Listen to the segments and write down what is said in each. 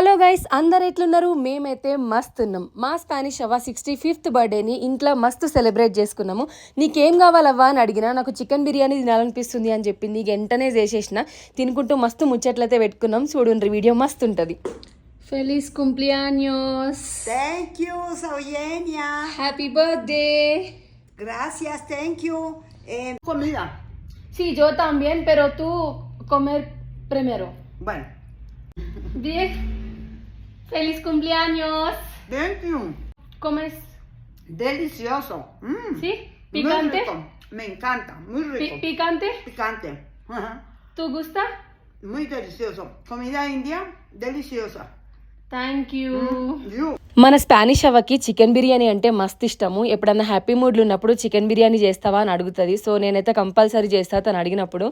Hello guys అందరు ఎట్లున్నారు మేమైతే మస్తు ఉన్నాం మా స్పానిష్ అవ్వ సిక్స్టీ ఫిఫ్త్ బర్త్డేని ఇంట్లో మస్తు సెలబ్రేట్ చేసుకున్నాము నీకేం కావాలవ్వా అని అడిగినా నాకు చికెన్ బిర్యానీ తినాలనిపిస్తుంది అని చెప్పింది వెంటనే చేసేసిన తినుకుంటూ మస్తు ముచ్చట్లయితే పెట్టుకున్నాం చూడండి వీడియో మస్తు ఉంటుంది ఫెలిస్ కుంప్లియానియోస్ Thank you, Eugenia. Happy birthday Gracias, thank you. Eh, comida. Sí, yo también, pero tú comer primero. Bueno, Bien. Feliz cumpleaños. thank you. ¿Comes? Delicioso. Mm, ¿Sí? muy ¿Picante? rico. Me encanta, muy Pi- rico. ¿Picante? Picante. Ajá. ¿Tú gusta? Muy delicioso. Comida india, deliciosa. Thank you. You. మన Spanish అవ్వకి chicken biryani అంటే మస్తు ఇష్టము ఎప్పుడన్నా happy మూడ్లు ఉన్నప్పుడు chicken biryani చేస్తావా అని అడుగుతుంది సో నేనైతే కంపల్సరీ చేస్తా తను అడిగినప్పుడు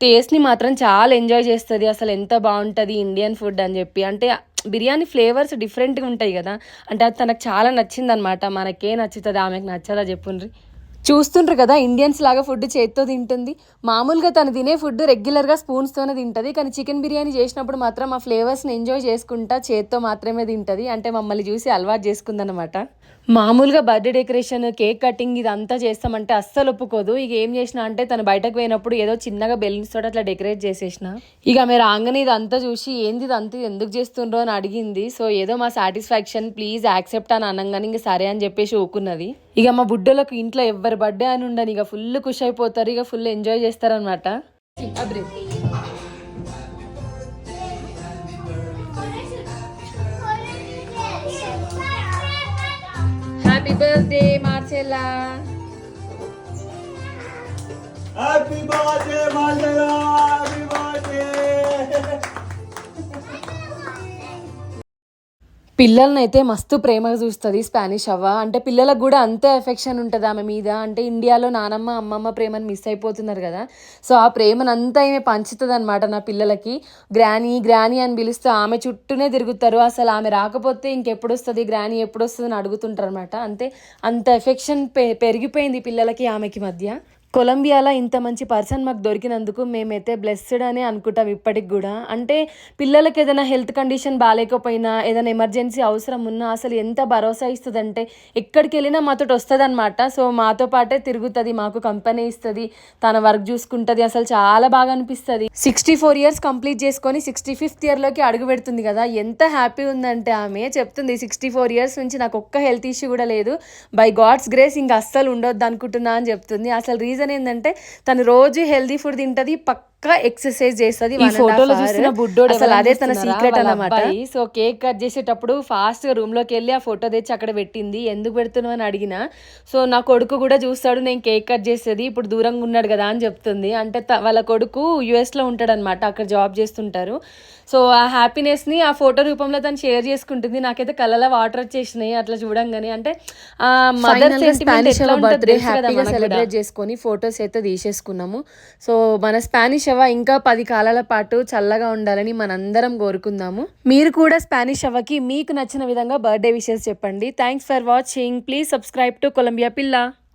టేస్ట్ని మాత్రం చాలా ఎంజాయ్ చేస్తుంది అసలు ఎంత బాగుంటుంది ఇండియన్ ఫుడ్ అని చెప్పి అంటే బిర్యానీ ఫ్లేవర్స్ డిఫరెంట్గా ఉంటాయి కదా అంటే అది తనకు చాలా నచ్చిందనమాట మనకే నచ్చుతుంది ఆమెకు నచ్చదా చెప్పుండ్రి. చూస్తుండ్రు కదా ఇండియన్స్ లాగా ఫుడ్ చేత్తో తింటుంది. మామూలుగా తను తినే ఫుడ్ రెగ్యులర్గా స్పూన్స్తోనే తింటుంది కానీ చికెన్ బిర్యానీ చేసినప్పుడు మాత్రం ఆ ఫ్లేవర్స్ని ఎంజాయ్ చేసుకుంటా చేత్తో మాత్రమే తింటుంది. అంటే మమ్మల్ని చూసి అలవాటు చేసుకుందనమాట మామూలుగా బర్త్డే డెకరేషన్ కేక్ కటింగ్ ఇదంతా చేస్తామంటే అస్సలు ఒప్పుకోదు. ఇక ఏం చేసిన అంటే తను బయటకు పోయినప్పుడు ఏదో చిన్నగా బెలూన్స్ తోటి అట్లా డెకరేట్ చేసేసిన. ఇక ఆమె రాగానే ఇదంతా చూసి ఏంది ఇదంతా? ఎందుకు చేస్తుండ్రో? అని అడిగింది. సో ఏదో మా సాటిస్ఫాక్షన్ ప్లీజ్ యాక్సెప్ట్ అని అనగానే ఇంక సరే అని చెప్పేసి ఊకున్నది. ఇక మా బుడ్డలకు ఇంట్లో ఎవరి బర్త్డే అని ఉండని ఇక ఫుల్ ఖుషి అయిపోతారు ఇక ఫుల్ ఎంజాయ్ చేస్తారనమాట హ్యాపీ బర్త్డే మార్చెల్లా పిల్లల్ని అయితే మస్తు ప్రేమగా చూస్తుంది స్పానిష్ అవ్వ. అంటే పిల్లలకు కూడా అంతే ఎఫెక్షన్ ఉంటుంది ఆమె మీద. అంటే ఇండియాలో నానమ్మ అమ్మమ్మ ప్రేమను మిస్ అయిపోతున్నారు కదా. సో ఆ ప్రేమను అంతా ఈమె పంచుతుంది అనమాట నా పిల్లలకి. గ్రానీ గ్రానీ అని పిలుస్తూ ఆమె చుట్టూనే తిరుగుతారు. అసలు ఆమె రాకపోతే ఇంకెప్పుడు వస్తుంది గ్రానీ ఎప్పుడు వస్తుంది అని అడుగుతుంటారు అనమాట అంతే అంత ఎఫెక్షన్ పె పెరిగిపోయింది పిల్లలకి ఆమెకి మధ్య. కొలంబియాలో ఇంత మంచి పర్సన్ మాకు దొరికినందుకు మేమైతే బ్లెస్డ్ అనే అనుకుంటాం ఇప్పటికి కూడా. అంటే పిల్లలకి ఏదైనా హెల్త్ కండిషన్ బాగాలేకపోయినా ఏదైనా ఎమర్జెన్సీ అవసరం ఉన్నా అసలు ఎంత భరోసా ఇస్తుందంటే ఎక్కడికి వెళ్ళినా మాతో వస్తుంది అనమాట సో మాతో పాటే తిరుగుతుంది మాకు కంపెనీ ఇస్తుంది తన వర్క్ చూసుకుంటుంది అసలు చాలా బాగా అనిపిస్తుంది. సిక్స్టీ ఫోర్ ఇయర్స్ కంప్లీట్ చేసుకొని సిక్స్టీ ఫిఫ్త్ ఇయర్లోకి అడుగు పెడుతుంది కదా ఎంత హ్యాపీ ఉందంటే ఆమె చెప్తుంది సిక్స్టీ ఫోర్ ఇయర్స్ నుంచి నాకు ఒక్క హెల్త్ ఇష్యూ కూడా లేదు. బై గాడ్స్ గ్రేస్ ఇంకా అస్సలు ఉండొద్దు అనుకుంటున్నా అని చెప్తుంది. అసలు రీజన్ ఏంటంటే తను రోజు హెల్దీ ఫుడ్ తింటది పక్క ఎక్సర్సైజ్ చేస్తుంది ఈ photoలో చూస్తున్న బుడ్డోడు అసలు అదే తన? సీక్రెట్ అన్నమాట. సో కేక్ కట్ చేసేటప్పుడు ఫాస్ట్గా రూమ్లోకి వెళ్ళి ఆ ఫోటో తెచ్చి అక్కడ పెట్టింది. ఎందుకు పెడుతున్నావు అని అడిగిన సో నా కొడుకు కూడా చూస్తాడు నేను కేక్ కట్ చేసేది ఇప్పుడు దూరంగా ఉన్నాడు కదా అని చెప్తుంది. అంటే వాళ్ళ కొడుకు యుఎస్లో ఉంటాడు అనమాట అక్కడ జాబ్ చేస్తుంటారు. సో ఆ హ్యాపీనెస్ని ఆ ఫోటో రూపంలో తను షేర్ చేసుకుంటుంది. నాకైతే కళ్ళలో వాటర్ వచ్చేసినాయి అట్లా చూడంగానే. అంటే ఆ మదర్ సెంటిమెంట్ ఎట్లా. సెలబ్రేట్ చేసుకొని ఫొటోస్ అయితే తీసేసుకున్నాము. సో మన స్పానిష్ అవ్వ ఇంకా పది కాలాల పాటు చల్లగా ఉండాలని మనందరం కోరుకుందాము. మీరు కూడా స్పానిష్ అవ్వకి మీకు నచ్చిన విధంగా బర్త్డే విషెస్ చెప్పండి. Thanks for watching please subscribe to Colombia పిల్ల